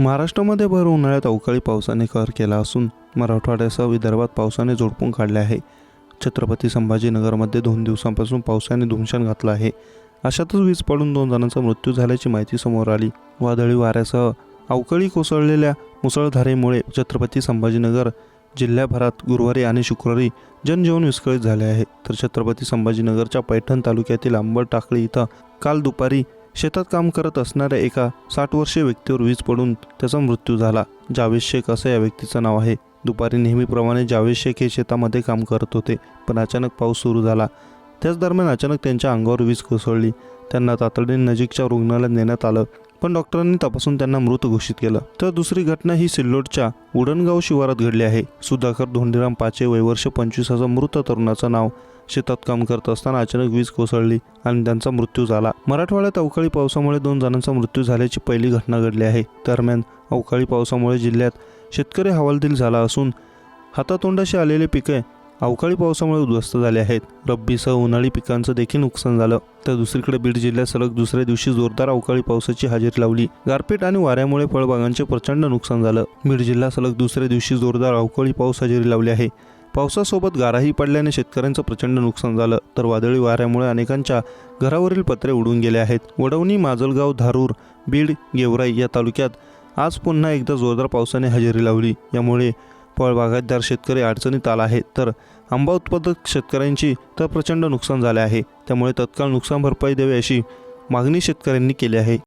महाराष्ट्रामध्ये भर उन्हाळ्यात अवकाळी पावसाने कहर केला असून मराठवाड्यासह विदर्भात पावसाने झोडपून काढले आहे. छत्रपती संभाजीनगरमध्ये दोन दिवसांपासून पावसाने धुमशान घातलं आहे. अशातच वीज पडून दोन जणांचा मृत्यू झाल्याची माहिती समोर आली. वादळी वाऱ्यासह अवकाळी कोसळलेल्या मुसळधारेमुळे छत्रपती संभाजीनगर जिल्ह्याभरात गुरुवारी आणि शुक्रवारी जनजीवन विस्कळीत झाले आहे. तर छत्रपती संभाजीनगरच्या पैठण तालुक्यातील आंबट टाकळी इथं काल दुपारी शेतात काम करत असणाऱ्या एका साठ वर्षीय व्यक्तीवर वीज पडून त्याचा मृत्यू झाला. जावेद शेख असं या व्यक्तीचं नाव आहे. दुपारी नेहमीप्रमाणे जावेद शेख हे शेतामध्ये काम करत होते पण अचानक पाऊस सुरू झाला. त्याच दरम्यान अचानक त्यांच्या अंगावर वीज कोसळली. त्यांना तातडीने नजीकच्या रुग्णालयात नेण्यात आलं. पण डॉक्टरांनी तपासून त्यांना मृत घोषित केलं. तर दुसरी घटना ही सिल्लोडच्या उडणगाव शिवारात घडली आहे. सुधाकर धोंडीराम पाचे वयवर्ष पंचवीसाचा मृत तरुणाचं नाव शेतात काम करत असताना अचानक वीज कोसळली आणि त्यांचा मृत्यू झाला. मराठवाड्यात अवकाळी पावसामुळे दोन जणांचा मृत्यू झाल्याची पहिली घटना घडली आहे. दरम्यान अवकाळी पावसामुळे जिल्ह्यात शेतकरी हवालदिल झाला असून हातातोंडाशी आलेले पिके अवकाळी पावसामुळे उद्ध्वस्त झाले आहेत. रब्बीसह उन्हाळी पिकांचं देखील नुकसान झालं. तर दुसरीकडे बीड जिल्ह्यात सलग दुसऱ्या दिवशी जोरदार अवकाळी पावसाची हजेरी लावली. गारपीट आणि वाऱ्यामुळे फळबागांचे प्रचंड नुकसान झालं. बीड जिल्हा सलग दुसऱ्या दिवशी जोरदार अवकाळी पाऊस हजेरी लावली आहे. पावसासोबत गाराही पडल्याने शेतकऱ्यांचं प्रचंड नुकसान झालं. तर वादळी वाऱ्यामुळे अनेकांच्या घरावरील पत्रे उडून गेले आहेत. वडवणी माजलगाव धारूर बीड गेवराई या तालुक्यात आज पुन्हा एकदा जोरदार पावसाने हजेरी लावली. यामुळे फळबागायतदार शेतकरी अडचणीत आला आहे. तर आंबा उत्पादक शेतकऱ्यांची तर प्रचंड नुकसान झाले आहे. त्यामुळे तत्काळ नुकसान भरपाई द्यावी अशी मागणी शेतकऱ्यांनी केली आहे.